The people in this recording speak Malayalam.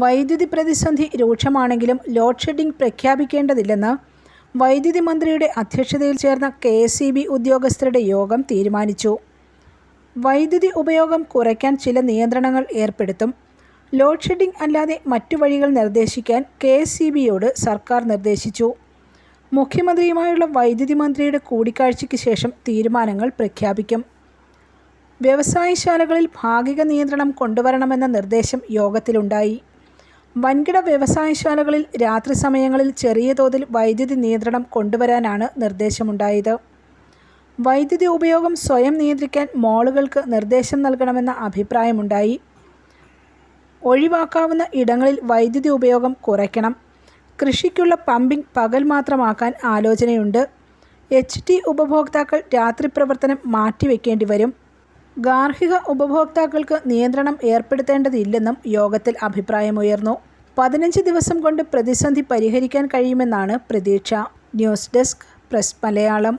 വൈദ്യുതി പ്രതിസന്ധി രൂക്ഷമാണെങ്കിലും ലോഡ് ഷെഡിംഗ് പ്രഖ്യാപിക്കേണ്ടതില്ലെന്ന് വൈദ്യുതി മന്ത്രിയുടെ അധ്യക്ഷതയിൽ ചേർന്ന കെ എസ് ഉദ്യോഗസ്ഥരുടെ യോഗം തീരുമാനിച്ചു. വൈദ്യുതി ഉപയോഗം കുറയ്ക്കാൻ ചില നിയന്ത്രണങ്ങൾ ഏർപ്പെടുത്തും. ലോഡ് ഷെഡിംഗ് അല്ലാതെ മറ്റു വഴികൾ നിർദ്ദേശിക്കാൻ കെ എസ് സർക്കാർ നിർദ്ദേശിച്ചു. മുഖ്യമന്ത്രിയുമായുള്ള വൈദ്യുതി മന്ത്രിയുടെ കൂടിക്കാഴ്ചയ്ക്ക് ശേഷം തീരുമാനങ്ങൾ പ്രഖ്യാപിക്കും. വ്യവസായശാലകളിൽ ഭാഗിക നിയന്ത്രണം കൊണ്ടുവരണമെന്ന നിർദ്ദേശം യോഗത്തിലുണ്ടായി. വൻകിട വ്യവസായശാലകളിൽ രാത്രി സമയങ്ങളിൽ ചെറിയ തോതിൽ വൈദ്യുതി നിയന്ത്രണം കൊണ്ടുവരാനാണ് നിർദ്ദേശമുണ്ടായത്. വൈദ്യുതി ഉപയോഗം സ്വയം നിയന്ത്രിക്കാൻ മോളുകൾക്ക് നിർദ്ദേശം നൽകണമെന്ന അഭിപ്രായമുണ്ടായി. ഒഴിവാക്കാവുന്ന ഇടങ്ങളിൽ വൈദ്യുതി ഉപയോഗം കുറയ്ക്കണം. കൃഷിക്കുള്ള പമ്പിംഗ് പകൽ മാത്രമാക്കാൻ ആലോചനയുണ്ട്. എച്ച് ടി ഉപഭോക്താക്കൾ രാത്രി പ്രവർത്തനം മാറ്റിവെക്കേണ്ടി വരും ഗാർഹിക ഉപഭോക്താക്കൾക്ക് നിയന്ത്രണം ഏർപ്പെടുത്തേണ്ടതില്ലെന്നും യോഗത്തിൽ അഭിപ്രായമുയർന്നു. പതിനഞ്ച് ദിവസം കൊണ്ട് പ്രതിസന്ധി പരിഹരിക്കാൻ കഴിയുമെന്നാണ് പ്രതീക്ഷ. News desk press Malayalam.